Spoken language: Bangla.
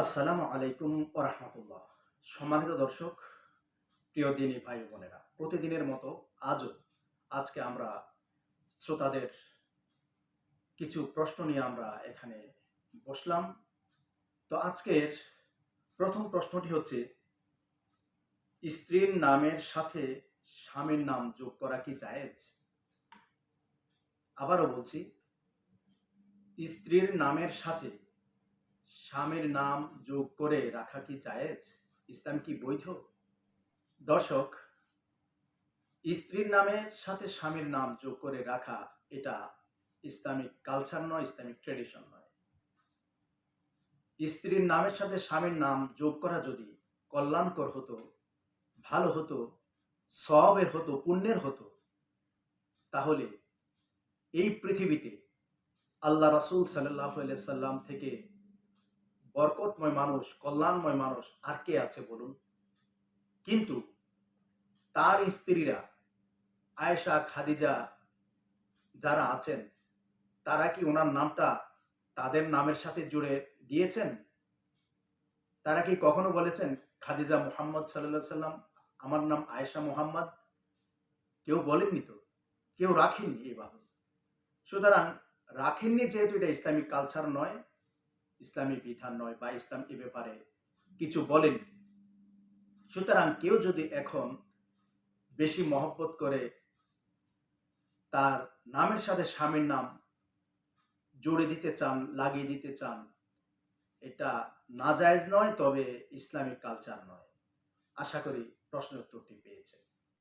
আসসালামু আলাইকুম ওরহমতুল্লাহ সম্মানিত দর্শক, প্রিয় দিনী ভাই বোনেরা, প্রতিদিনের মতো আজও আজকে আমরা শ্রোতাদের কিছু প্রশ্ন নিয়ে আমরা এখানে বসলাম। তো আজকের প্রথম প্রশ্নটি হচ্ছে, স্ত্রীর নামের সাথে স্বামীর নাম যোগ করা কি জায়েজ? আবারও বলছি, স্ত্রীর নামের সাথে স্বামীর নাম যোগ করে রাখা কি জায়েজ? ইসলাম কি বৈধ? দর্শক, স্ত্রীর নামের সাথে স্বামীর নাম যোগ করে রাখা এটা ইসলামিক কালচার নয়, ইসলামিক ট্রেডিশন নয়। স্ত্রীর নামের সাথে স্বামীর নাম যোগ করা যদি কল্যাণকর হতো, ভালো হতো সবের হতো, পুণ্যের হতো, তাহলে এই পৃথিবীতে আল্লাহ রাসুল সাল্লাহ সাল্লাম থেকে বরকতময় মানুষ, কল্যাণময় মানুষ আর কে আছে বলুন? কিন্তু তার স্ত্রীরা, আয়েশা, খাদিজা যারা আছেন, তারা কি ওনার নামটা তাদের নামের সাথে জুড়ে দিয়েছেন? তারা কি কখনো বলেছেন, খাদিজা মোহাম্মদ সাল্লা সাল্লাম, আমার নাম আয়েশা মোহাম্মদ? কেউ বলেননি তো? কেউ রাখেননি এভাবে সুতরাং রাখেননি যেহেতু এটা ইসলামিক কালচার নয় ইসলামী বিধান নয় বা ইসলাম এ ব্যাপারে কিছু বলেন। সুতরাং কেউ যদি এখন বেশি মহব্বত করে তার নামের সাথে স্বামীর নাম জুড়ে দিতে চান, লাগিয়ে দিতে চান, এটা নাজায়জ নয়, তবে ইসলামিক কালচার নয়। আশা করি প্রশ্ন উত্তরটি পেয়েছে